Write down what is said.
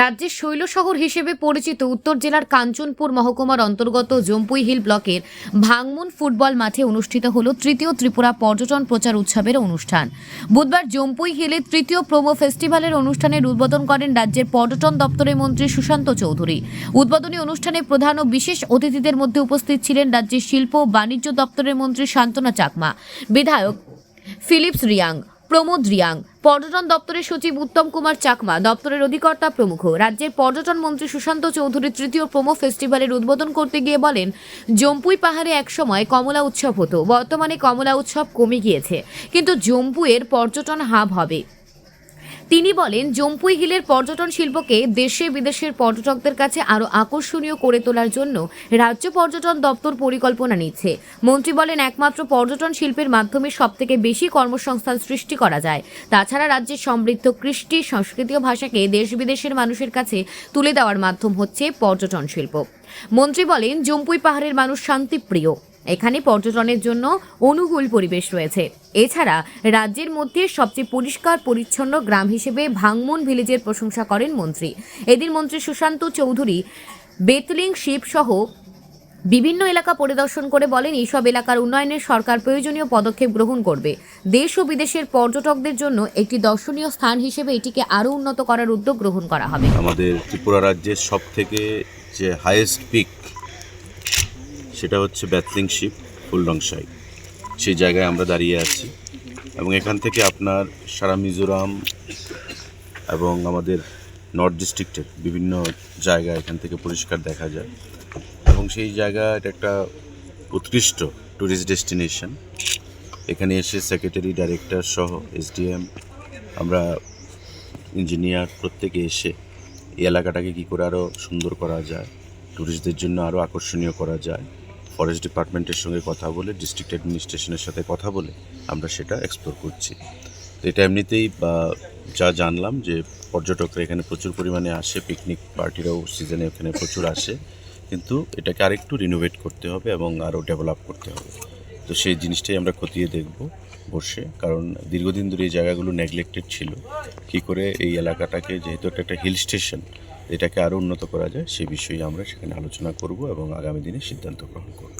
রাজ্যের শৈল শহর হিসেবে পরিচিত উত্তর জেলার কাঞ্চনপুর মহকুমার অন্তর্গত জম্পুই হিল ব্লকের ভাংমুন ফুটবল মাঠে অনুষ্ঠিত হল তৃতীয় ত্রিপুরা পর্যটন প্রচার উৎসবের অনুষ্ঠান। বুধবার জম্পুই হিলে তৃতীয় প্রোমো ফেস্টিভ্যালের অনুষ্ঠানের উদ্বোধন করেন রাজ্যের পর্যটন দপ্তরের মন্ত্রী সুশান্ত চৌধুরী। উদ্বোধনী অনুষ্ঠানে প্রধান ও বিশেষ অতিথিদের মধ্যে উপস্থিত ছিলেন রাজ্যের শিল্প ও বাণিজ্য দপ্তরের মন্ত্রী শান্তনা চাকমা, বিধায়ক ফিলিপস রিয়াং, প্রমোদ রিয়াং পর্যটন দপ্তরের সচিব উত্তম কুমার চাকমা, দপ্তরের অধিকর্তা প্রমুখ। রাজ্যের পর্যটন মন্ত্রী সুশান্ত চৌধুরী তৃতীয় প্রোমো ফেস্টিভ্যালের উদ্বোধন করতে গিয়ে বলেন, জম্পুই পাহাড়ে একসময় কমলা উৎসব হতো, বর্তমানে কমলা উৎসব কমে গিয়েছে। কিন্তু জম্পুয়ের পর্যটন হাব হবে। তিনি বলেন জম্পুই হিলের পর্যটন শিল্পকে দেশে বিদেশের পর্যটকদের কাছে আরও আকর্ষণীয় করে তোলার জন্য রাজ্য পর্যটন দপ্তর পরিকল্পনা নিচ্ছে। মন্ত্রী বলেন, একমাত্র পর্যটন শিল্পের মাধ্যমে সবথেকে বেশি কর্মসংস্থান সৃষ্টি করা যায়। তাছাড়া রাজ্যের সমৃদ্ধ কৃষ্টি সংস্কৃতি ও ভাষাকে দেশ বিদেশের মানুষের কাছে তুলে দেওয়ার মাধ্যম হচ্ছে পর্যটন শিল্প। মন্ত্রী বলেন জম্পুই পাহাড়ের মানুষ শান্তিপ্রিয়। এখানে পর্যটনের জন্য অনুকূল পরিবেশ রয়েছে। এছাড়া রাজ্যের মধ্যে সবচেয়ে পরিষ্কার, পরিচ্ছন্ন গ্রাম হিসেবে ভাংমন ভিলেজের প্রশংসা করেন মন্ত্রী। এদিন মন্ত্রী সুশান্ত চৌধুরী বেতলিং শিপ সহ বিভিন্ন এলাকা পরিদর্শন করে বলেন এইসব এলাকার উন্নয়নে সরকার প্রয়োজনীয় পদক্ষেপ গ্রহণ করবে। দেশ ও বিদেশের পর্যটকদের জন্য একটি দর্শনীয় স্থান হিসেবে এটিকে আরও উন্নত করার উদ্যোগ গ্রহণ করা হবে। আমাদের ত্রিপুরা রাজ্যের সব থেকে যে হাইয়েস্ট পিক সেটা হচ্ছে ব্যাথলিং শিপ ফুলডংসাই সেই। জায়গায় আমরা দাঁড়িয়ে আছি এবং এখান থেকে আপনার সারা মিজোরাম এবং আমাদের নর্থ ডিস্ট্রিক্টের বিভিন্ন জায়গা এখান থেকে পরিষ্কার দেখা যায়। এবং সেই জায়গা, এটা একটা উৎকৃষ্ট ট্যুরিস্ট ডেস্টিনেশন এখানে এসে সেক্রেটারি ডাইরেক্টর সহ এসডিএম আমরা ইঞ্জিনিয়ার প্রত্যেকে এসে এই এলাকাটাকে কী করে আরও সুন্দর করা যায় ট্যুরিস্টদের জন্য আরও আকর্ষণীয় করা যায় ফরেস্ট ডিপার্টমেন্টের সঙ্গে কথা বলে ডিস্ট্রিক্ট অ্যাডমিনিস্ট্রেশনের সাথে কথা বলে আমরা সেটা এক্সপ্লোর করছি। তো এটা এমনিতেই, বা যা জানলাম যে পর্যটকরা এখানে প্রচুর পরিমাণে আসে পিকনিক পার্টিরাও সিজনে এখানে প্রচুর আসে, কিন্তু এটাকে আরেকটু রিনোভেট করতে হবে এবং আরও ডেভেলপ করতে হবে। তো সেই জিনিসটাই আমরা খতিয়ে দেখব বসে, কারণ দীর্ঘদিন ধরে এই জায়গাগুলো নেগলেক্টেড ছিল। কী করে এই এলাকাটাকে, যেহেতু এটা একটা হিল স্টেশন এটাকে আরও উন্নত করা যায়, সে বিষয়ে আমরা সেখানে আলোচনা করব এবং আগামী দিনে সিদ্ধান্ত গ্রহণ করব।